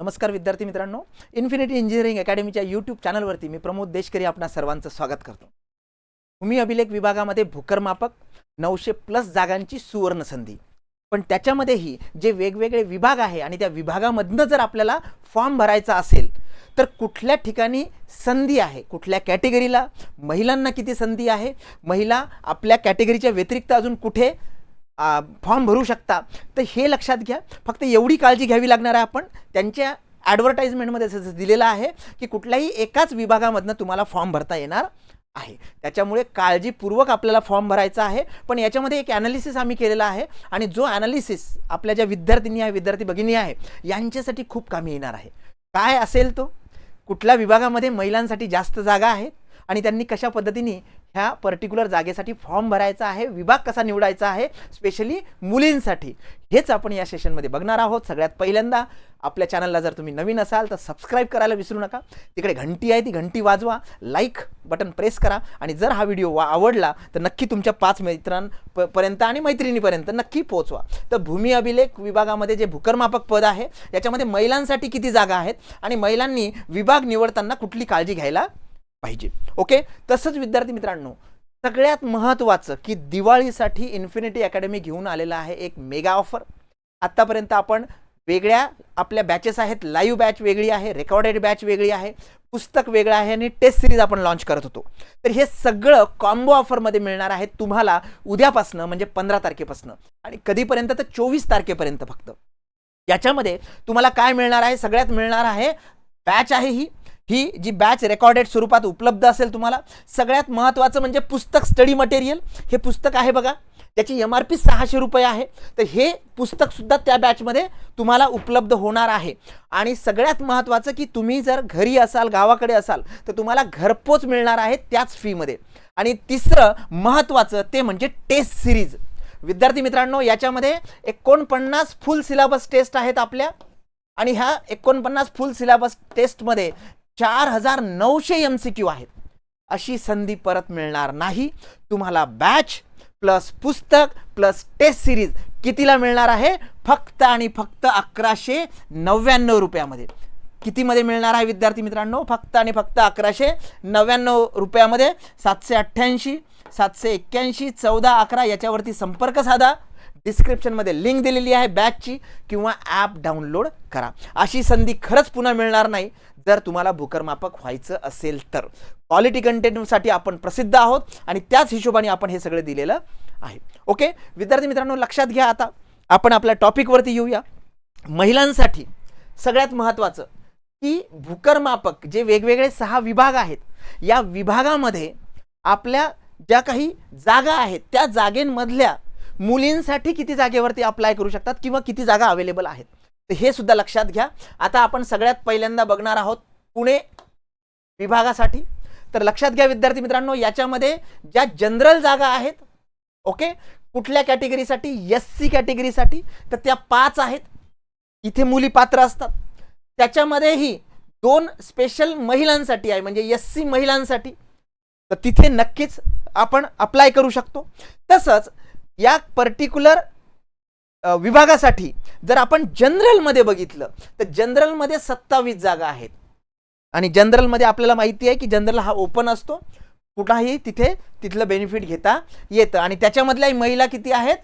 नमस्कार विद्यार्थी मित्रांनो इन्फिनिटी इंजिनिअरिंग अकॅडमीच्या यूट्यूब चॅनलवरती मी प्रमोद देशकरी आपणा सर्वांचं स्वागत करतो. भूमी अभिलेख विभागामध्ये भूकरमापक नऊशे प्लस जागांची सुवर्ण संधी. पण त्याच्यामध्येही जे वेगवेगळे विभाग आहे आणि त्या विभागामधनं जर आपल्याला फॉर्म भरायचा असेल तर कुठल्या ठिकाणी संधी आहे? कुठल्या कॅटेगरीला महिलांना किती संधी आहे? महिला आपल्या कॅटेगरीच्या व्यतिरिक्त अजून कुठे फॉर्म भरू शकता. तर हे लक्षात घ्या. फक्त एवढी काळजी घ्यावी लागणार आहे आपण. त्यांच्या ॲडव्हर्टाईजमेंटमध्ये असं दिलेलं आहे की कुठल्याही एकाच विभागामधनं तुम्हाला फॉर्म भरता येणार आहे. त्याच्यामुळे काळजीपूर्वक आपल्याला फॉर्म भरायचा आहे. पण याच्यामध्ये एक ॲनालिसिस आम्ही केलेला आहे आणि जो ॲनालिसिस आपल्या ज्या विद्यार्थिनी आहे विद्यार्थी भगिनी आहे यांच्यासाठी खूप कामी येणार आहे. काय असेल तो? कुठल्या विभागामध्ये महिलांसाठी जास्त जागा आहेत आणि त्यांनी कशा पद्धतीने ह्या पर्टिक्युलर जागेसाठी फॉर्म भरायचा आहे विभाग कसा निवडायचा आहे स्पेशली मुलींसाठी. हेच आपण या सेशनमध्ये बघणार आहोत. सगळ्यात पहिल्यांदा आपल्या चॅनलला जर तुम्ही नवीन असाल तर सबस्क्राईब करायला विसरू नका. तिकडे घंटी आहे ती घंटी वाजवा. लाईक बटन प्रेस करा. आणि जर हा व्हिडिओ वा आवडला तर नक्की तुमच्या पाच मित्रांपर्यंत आणि मैत्रिणीपर्यंत नक्की पोहोचवा. तर भूमी अभिलेख विभागामध्ये जे भूकरमापक पद आहे याच्यामध्ये महिलांसाठी किती जागा आहेत? आणि महिलांनी विभाग निवडताना कुठली काळजी घ्यायला पाहिजे. ओके? तसंच विद्यार्थी मित्रांनो सगळ्यात महत्त्वाचं की दिवाळीसाठी इन्फिनिटी अकॅडमी घेऊन आलेला आहे एक मेगा ऑफर आत्तापर्यंत आपण वेगळ्या आपल्या बॅचेस आहेत लाईव्ह बॅच वेगळी आहे रेकॉर्डेड बॅच वेगळी आहे पुस्तक वेगळं आहे आणि टेस्ट सिरीज आपण लॉन्च करत होतो. तर हे सगळं कॉम्बो ऑफरमध्ये मिळणार आहे तुम्हाला उद्यापासनं म्हणजे पंधरा तारखेपासनं. आणि कधीपर्यंत तर चोवीस तारखेपर्यंत फक्त. याच्यामध्ये तुम्हाला काय मिळणार आहे? सगळ्यात मिळणार आहे बॅच आहे ही. ही जी बॅच रेकॉर्डेड स्वरूपात उपलब्ध असेल तुम्हाला सगळ्यात महत्त्वाचं म्हणजे पुस्तक स्टडी मटेरियल हे पुस्तक आहे बघा त्याची एम आर पी सहाशे रुपये आहे. तर हे पुस्तकसुद्धा त्या बॅचमध्ये तुम्हाला उपलब्ध होणार आहे. आणि सगळ्यात महत्त्वाचं की तुम्ही जर घरी असाल गावाकडे असाल तर तुम्हाला घरपोच मिळणार आहे त्याच फीमध्ये आणि तिसरं महत्त्वाचं ते म्हणजे टेस्ट सिरीज विद्यार्थी मित्रांनो याच्यामध्ये एकोणपन्नास फुल सिलेबस टेस्ट आहेत आपल्या. आणि ह्या एकोणपन्नास फुल सिलेबस टेस्टमध्ये चार हजार नऊशे एम सी क्यू आहेत. अशी संधी परत मिळणार नाही. तुम्हाला बॅच प्लस पुस्तक प्लस टेस्ट सिरीज कितीला मिळणार आहे? फक्त आणि फक्त अकराशे नव्याण्णव रुपयामध्ये. कितीमध्ये मिळणार आहे विद्यार्थी मित्रांनो? फक्त आणि फक्त अकराशे नव्याण्णव रुपयामध्ये सातशे अठ्ठ्याऐंशी सातशे एक्क्याऐंशी चौदा अकरा याच्यावरती संपर्क साधा. डिस्क्रिप्शनमध्ये लिंक दिलेली आहे बॅचची किंवा ॲप डाउनलोड करा. अशी संधी खरंच पुन्हा मिळणार नाही. जर तुम्हाला भूकरमापक व्हायचं असेल तर. क्वालिटी कंटेंटसाठी आपण प्रसिद्ध आहोत आणि त्याच हिशोबाने आपण हे सगळं दिलेलं आहे. ओके विद्यार्थी मित्रांनो लक्षात घ्या आता. आपण आपल्या टॉपिकवरती येऊया. महिलांसाठी सगळ्यात महत्त्वाचं की भूकरमापक जे वेगवेगळे सहा विभाग आहेत या विभागामध्ये आपल्या ज्या काही जागा आहेत त्या जागेंमधल्या मुलींसाठी किती जागेवरती अप्लाय करू शकतात किंवा किती जागा अवेलेबल आहेत? तर हे सुद्धा लक्षात घ्या. आता आपण सगळ्यात पहिल्यांदा बघणार आहोत पुणे विभागासाठी. तर लक्षात घ्या विद्यार्थी मित्रांनो याच्यामध्ये ज्या जनरल जागा आहेत ओके कुठल्या कॅटेगरीसाठी एस सी कॅटेगरीसाठी तर त्या पाच आहेत. इथे मुली पात्र असतात. त्याच्यामध्येही दोन स्पेशल महिलांसाठी आहे म्हणजे एस सी महिलांसाठी. तर तिथे नक्कीच आपण अप्लाय करू शकतो. तसंच या पर्टिक्युलर विभागासाठी जर आपण जनरलमध्ये बघितलं तर जनरलमध्ये सत्तावीस जागा आहेत. आणि जनरलमध्ये आपल्याला माहिती आहे की जनरल हा ओपन असतो. कुठलाही तिथे तिथलं बेनिफिट घेता येतं. आणि त्याच्यामधल्या महिला किती आहेत?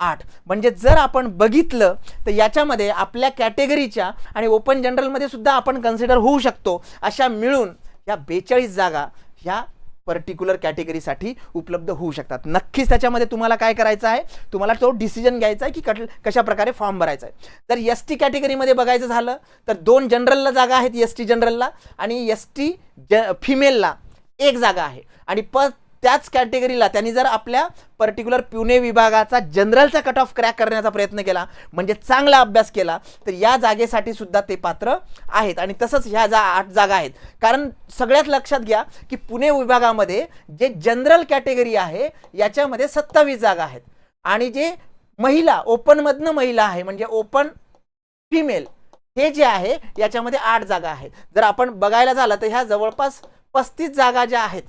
आठ. म्हणजे जर आपण बघितलं तर याच्यामध्ये आपल्या कॅटेगरीच्या आणि ओपन जनरलमध्ये सुद्धा आपण कन्सिडर होऊ शकतो अशा मिळून या बेचाळीस जागा ह्या पर्टिक्युलर कॅटेगरीसाठी उपलब्ध होऊ शकतात. नक्कीच त्याच्यामध्ये तुम्हाला काय करायचं आहे? तुम्हाला तो डिसिजन घ्यायचा आहे की कट कशा प्रकारे फॉर्म भरायचा आहे. तर एस टी कॅटेगरीमध्ये बघायचं झालं तर दोन जनरलला जागा आहेत एस टी जनरलला आणि एस टी ज फिमेलला एक जागा आहे. आणि प त्याच कॅटेगरीला त्यांनी जर आपल्या पर्टिक्युलर पुणे विभागाचा जनरलचा कट ऑफ क्रॅक करण्याचा प्रयत्न केला म्हणजे चांगला अभ्यास केला तर या जागेसाठी सुद्धा ते पात्र आहेत. आणि तसंच ह्या जा आठ जागा आहेत. कारण सगळ्यात लक्षात घ्या की पुणे विभागामध्ये जे जनरल कॅटेगरी आहे याच्यामध्ये सत्तावीस जागा आहेत. आणि जे महिला ओपनमधनं महिला आहे म्हणजे ओपन फिमेल हे जे आहे याच्यामध्ये आठ जागा आहेत. जर आपण बघायला झालं तर ह्या जवळपास पस्तीस जागा ज्या आहेत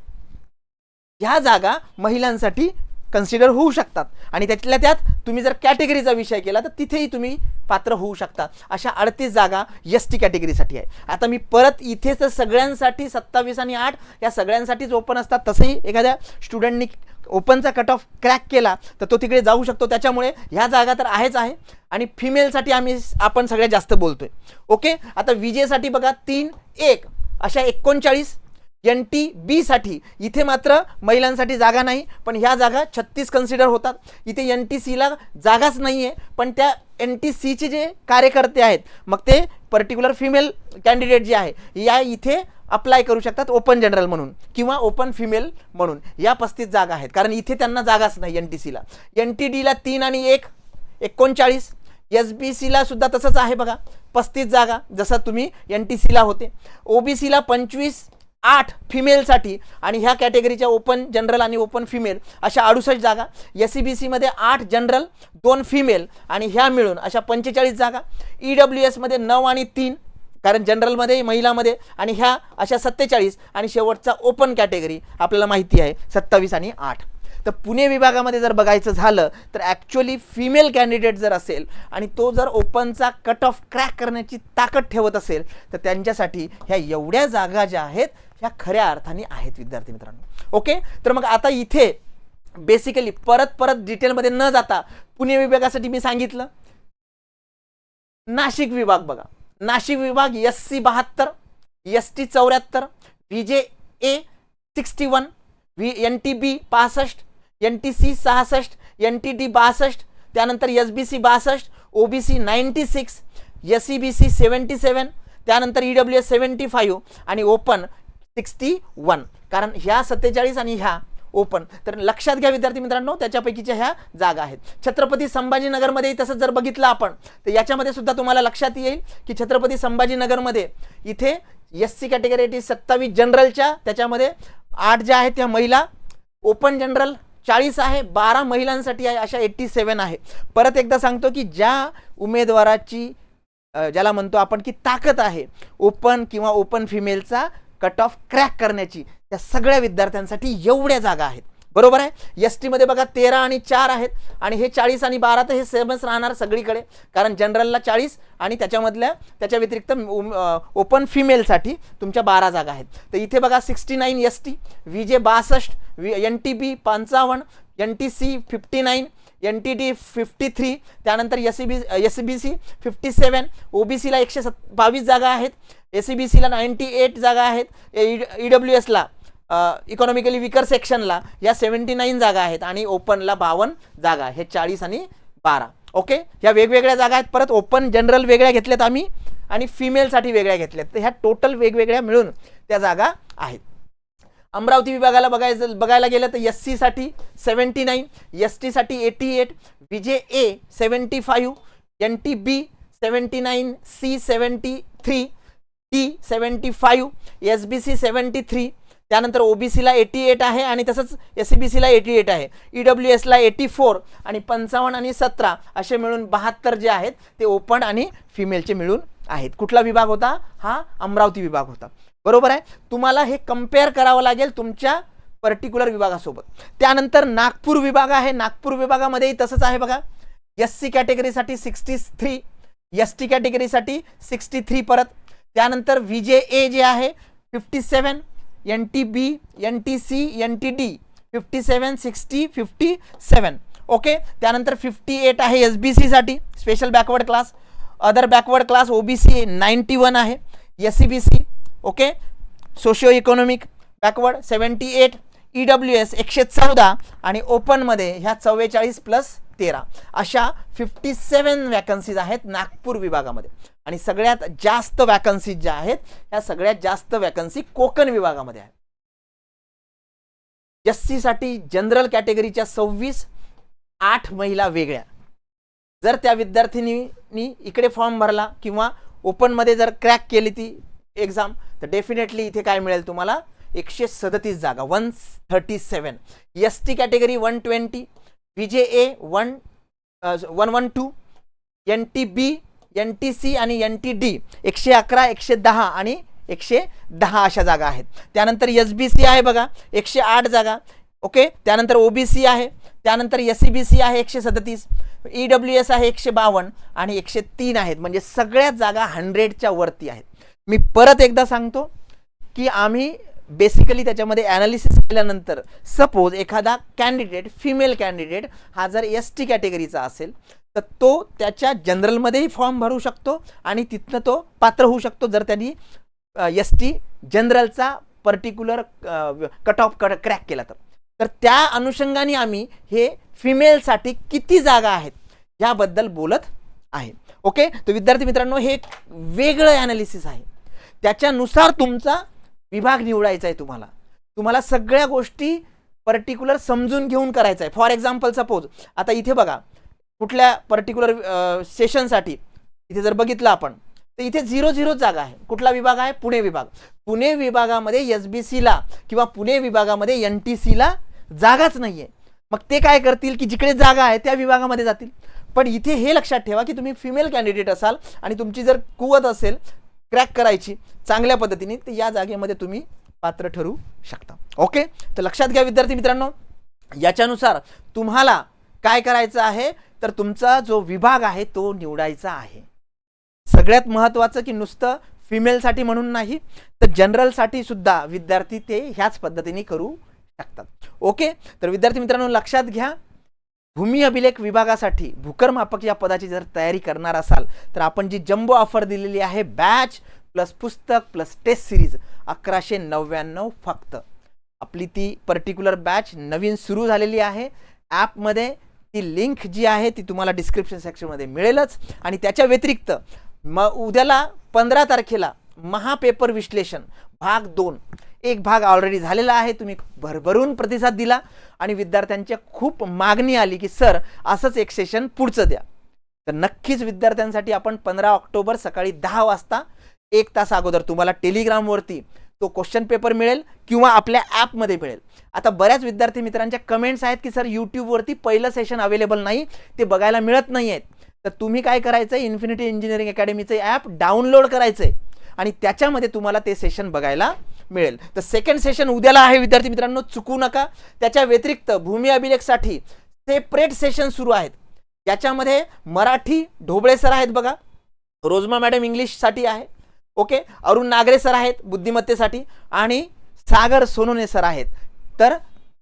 ह्या जागा महिलांसाठी कन्सिडर होऊ शकतात. आणि त्यातल्या त्यात तुम्ही जर कॅटेगरीचा विषय केला तर तिथेही तुम्ही पात्र होऊ शकतात अशा अडतीस जागा एस टी कॅटेगरीसाठी आहे. आता मी परत इथे तर सगळ्यांसाठी सत्तावीस आणि आठ या सगळ्यांसाठीच ओपन असतात. तसंही एखाद्या स्टुडंटनी ओपनचा कट ऑफ क्रॅक केला तर तो तिकडे जाऊ शकतो. त्याच्यामुळे ह्या जागा तर आहेच आहे. आणि फिमेलसाठी आम्ही आपण सगळ्यात जास्त बोलतोय. ओके आता विजेसाठी बघा तीन एक अशा एकोणचाळीस एन टी बीसाठी इथे मात्र महिलांसाठी जागा नाही पण ह्या जागा छत्तीस कन्सिडर होतात. इथे एन टी सीला जागाच नाही आहे पण त्या एन टी सीचे जे कार्यकर्ते आहेत मग ते पर्टिक्युलर फिमेल कॅन्डिडेट जे आहे या इथे अप्लाय करू शकतात ओपन जनरल म्हणून किंवा ओपन फिमेल म्हणून. या पस्तीस जागा आहेत कारण इथे त्यांना जागाच नाही एन टी सीला एन टी डीला तीन आणि एक एकोणचाळीस. एस बी सीला सुद्धा तसंच आहे बघा पस्तीस जागा जसं तुम्ही एन टी सीला होते. ओ बी सीला पंचवीस आठ फिमेलसाठी आणि ह्या कॅटेगरीच्या ओपन जनरल आणि ओपन फिमेल अशा अडुसष्ट जागा. एस सी बी सीमध्ये आठ जनरल दोन फिमेल आणि ह्या मिळून अशा पंचेचाळीस जागा. ई डब्ल्यू एसमध्ये नऊ आणि तीन कारण जनरलमध्ये महिलामध्ये आणि ह्या अशा सत्तेचाळीस आणि शेवटचा ओपन कॅटेगरी आपल्याला माहिती आहे सत्तावीस आणि आठ. तर पुणे विभागामध्ये जर बघायचं झालं तर ॲक्च्युली फिमेल कॅन्डिडेट जर असेल आणि तो जर ओपनचा कट ऑफ क्रॅक करण्याची ताकद ठेवत असेल तर त्यांच्यासाठी ह्या एवढ्या जागा ज्या आहेत ह्या खऱ्या अर्थाने आहेत विद्यार्थी मित्रांनो. ओके तर मग आता इथे बेसिकली परत परत डिटेलमध्ये न जाता पुणे विभागासाठी मी सांगितलं. नाशिक विभाग बघा. नाशिक विभाग एस सी बहात्तर एस टी चौऱ्याहत्तर V J A sixty one V N T B पासष्ट एन टी सी सहासष्ट एन टी डी बासष्ट त्यानंतर एस बी सी बासष्ट O B C ninety six S B C C seventy सेवन त्यानंतर E W S seventy five आणि open sixty one. कारण ह्या सत्तेचाळीस आणि ह्या ओपन. तर लक्षात घ्या विद्यार्थी मित्रांनो त्याच्यापैकीच्या ह्या जागा आहेत. छत्रपती संभाजीनगरमध्ये तसंच जर बघितलं आपण तर याच्यामध्ये सुद्धा तुम्हाला लक्षात येईल की छत्रपती संभाजीनगरमध्ये इथे एस सी कॅटेगरी सत्तावीस जनरलच्या त्याच्यामध्ये आठ ज्या आहेत त्या महिला ओपन जनरल चाळीस आहे बारा महिलांसाठी आहे अशा एट्टी सेवन आहे. परत एकदा सांगतो की ज्या उमेदवाराची ज्याला म्हणतो आपण की ताकद आहे ओपन किंवा ओपन फिमेलचा कट ऑफ क्रॅक करण्याची त्या सगळ्या विद्यार्थ्यांसाठी एवढ्या जागा आहेत. बरोबर आहे? एस टीमध्ये बघा तेरा आणि चार आहेत. आणि हे चाळीस आणि बारा तर हे सेमच राहणार सगळीकडे. कारण जनरलला चाळीस आणि त्याच्यामधल्या त्याच्या व्यतिरिक्त ओपन फिमेलसाठी तुमच्या बारा जागा आहेत. तर इथे बघा sixty nine S T V J बासष्ट वी एन टी बी पंचावन्न N T C fifty nine N T D fifty three त्यानंतर S C B S B C fifty seven O B सीला एकशे सत् बावीस जागा आहेत. एस सी बी सीला नाईन्टी एट जागा आहेत. ई डब्ल्यू एसला इकॉनॉमिकली विकर सेक्शनला या सेवन्टी नाईन जागा आहेत आणि ओपनला बावन्न जागा हे चाळीस आणि बारा. ओके ह्या वेगवेगळ्या जागा आहेत. परत ओपन जनरल वेगळ्या घेतल्यात आम्ही आणि फिमेलसाठी वेगळ्या घेतल्यात. तर ह्या टोटल वेगवेगळ्या मिळून त्या जागा आहेत. अमरावती विभागाला बघायचं बघायला गेलं तर एस सीसाठी सेवन्टी नाईन एस टीसाठी eighty eight V J A seventy five N T B seventy nine C seventy three T seventy five S B C seventy three त्यानंतर ओ बी सीला एटी एट आहे आणि तसंच S C B सीला eighty eight आहे. E W एसला eighty four आणि पंचावन्न आणि सतरा असे मिळून बहात्तर जे आहेत ते ओपन आणि फिमेलचे मिळून आहेत. कुठला विभाग होता? हा अमरावती विभाग होता. बरोबर आहे? तुम्हाला हे कंपेअर करावं लागेल तुमच्या पर्टिक्युलर विभागासोबत. त्यानंतर नागपूर विभाग आहे. नागपूर विभागामध्येही तसंच आहे बघा. एस सी कॅटेगरीसाठी सिक्स्टी थ्री एस टी कॅटेगरीसाठी सिक्स्टी थ्री परत. त्यानंतर व्ही जे ए जे आहे fifty seven N T B N T C N T D fifty seven sixty fifty seven okay त्यानंतर फिफ्टी एट आहे एस बी सीसाठी special backward class other backward class O B C ninety one आहे. S C B C okay socio economic backward seventy eight E W S एकशे चौदा आणि ओपनमध्ये ह्या चव्वेचाळीस प्लस तेरा. अशा फिफ्टी सेवन वॅकन्सीज आहेत नागपूर विभागामध्ये. आणि सगळ्यात जास्त वॅकन्सीज ज्या आहेत ह्या सगळ्यात जास्त वॅकन्सी कोकण विभागामध्ये आहेत. एससाठी जनरल कॅटेगरीच्या सव्वीस आठ महिला वेगळ्या. जर त्या विद्यार्थिनीनी इकडे फॉर्म भरला किंवा ओपनमध्ये जर क्रॅक केली ती एक्झाम तर डेफिनेटली इथे काय मिळेल तुम्हाला? एकशे सदतीस जागा one thirty seven S T category one twenty V J A one one one two N T B N T C आणि एन टी डी एकशे अकरा एकशे दहा आणि एकशे दहा अशा जागा आहेत. त्यानंतर एस बी सी आहे बघा एकशे आठ जागा. ओके? त्यानंतर ओ बी सी आहे. त्यानंतर एस सी बी सी आहे एकशे सदतीस ई डब्ल्यू एस आहे एकशे बावन्न आणि एकशे तीन आहेत. म्हणजे सगळ्याच जागा हंड्रेडच्या वरती आहेत. मी परत एकदा सांगतो की आम्ही बेसिकली त्याच्यामध्ये ॲनालिसिस केल्यानंतर सपोज एखादा कॅन्डिडेट फिमेल कॅन्डिडेट हा जर एस टी कॅटेगरीचा असेल तर तो त्याच्या जनरलमध्येही फॉर्म भरू शकतो आणि तिथनं तो पात्र होऊ शकतो जर त्यांनी एस टी जनरलचा पर्टिक्युलर कट ऑफ क्रॅक केला तर. तर त्या अनुषंगाने आम्ही हे फिमेलसाठी किती जागा आहेत याबद्दल बोलत आहे. ओके तर विद्यार्थी मित्रांनो हे एक वेगळं ॲनालिसिस आहे. त्याच्यानुसार तुमचा विभाग निवडायचा आहे तुम्हाला. तुम्हाला सगळ्या गोष्टी पर्टिक्युलर समजून घेऊन करायचं आहे. फॉर एक्झाम्पल सपोज आता इथे बघा कुठल्या पर्टिक्युलर सेशनसाठी इथे जर बघितलं आपण तर इथे झिरो झिरो जागा आहे. कुठला विभाग आहे? पुणे विभाग. पुणे विभागामध्ये एस बी सीला किंवा पुणे विभागामध्ये एन टी सीला जागाच नाही आहे मग ते काय करतील की जिकडे जागा आहे त्या विभागामध्ये जातील. पण इथे हे लक्षात ठेवा की तुम्ही फिमेल कॅन्डिडेट असाल आणि तुमची जर कुवत असेल क्रॅक करायची चांगल्या पद्धतीने तर या जागेमध्ये तुम्ही पात्र ठरू शकता. ओके तर लक्षात घ्या विद्यार्थी मित्रांनो याच्यानुसार तुम्हाला काय करायचं आहे? तर तुमचा जो विभाग आहे तो निवडायचा आहे. सगळ्यात महत्त्वाचं की नुसतं फिमेलसाठी म्हणून नाही तर जनरलसाठी सुद्धा विद्यार्थी ते ह्याच पद्धतीने करू शकतात ओके? तर विद्यार्थी मित्रांनो लक्षात घ्या. भूमी अभिलेख विभागासाठी भूकरमापक या पदाची जर तयारी करणार असाल तर आपण जी जम्बो ऑफर दिलेली आहे बॅच प्लस पुस्तक प्लस टेस्ट सिरीज अकराशे नव्याण्णव फक्त. आपली ती पर्टिक्युलर बॅच नवीन सुरू झालेली आहे. ॲपमध्ये ती लिंक जी आहे ती तुम्हाला डिस्क्रिप्शन सेक्शनमध्ये मिळेलच. आणि त्याच्या व्यतिरिक्त म उद्याला पंधरा तारखेला महापेपर विश्लेषण भाग दोन. एक भाग ऑलरेडी झालेला आहे. तुम्ही भरभरून प्रतिसाद दिला आणि विद्यार्थ्यांच्या खूप मागणी आली की सर असंच एक सेशन पुढचं द्या. तर नक्कीच विद्यार्थ्यांसाठी आपण पंधरा ऑक्टोबर सकाळी दहा वाजता एक तास अगोदर तुम्हाला टेलिग्रामवरती तो क्वेश्चन पेपर मिळेल किंवा आपल्या ॲपमध्ये मिळेल. आता बऱ्याच विद्यार्थी मित्रांच्या कमेंट्स आहेत की सर यूट्यूबवरती पहिलं सेशन अवेलेबल नाही ते बघायला मिळत नाही आहेत तर तुम्ही काय करायचं आहे इन्फिनिटी इंजिनिअरिंग अकॅडमीचं ॲप डाउनलोड करायचं आहे आणि त्याच्यामध्ये तुम्हाला ते सेशन बघायला मिळेल. तर सेकंड सेशन उद्याला आहे विद्यार्थी मित्रांनो. चुकू नका. त्याच्या व्यतिरिक्त भूमी अभिलेखसाठी सेपरेट सेशन सुरू आहेत. याच्यामध्ये मराठी ढोबळे सर आहेत बघा. रोजमा मॅडम इंग्लिशसाठी आहे. ओके? अरुण नागरे सर आहेत बुद्धिमत्तेसाठी. आणि सागर सोनोने सर आहेत. तर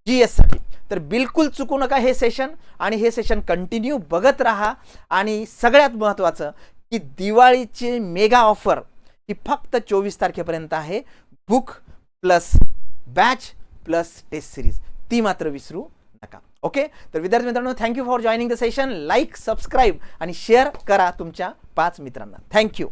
जी एससाठी तर बिलकुल चुकू नका हे सेशन आणि हे सेशन कंटिन्यू बघत राहा. आणि सगळ्यात महत्त्वाचं की दिवाळीची मेगा ऑफर ही फक्त चोवीस तारखेपर्यंत आहे. Book plus batch plus test series. ती मात्र विसरू नका. ओके? तर विद्यार्थी मित्रांनो thank you for joining the session like subscribe आणि शेअर करा तुमच्या पाच मित्रांना. थँक्यू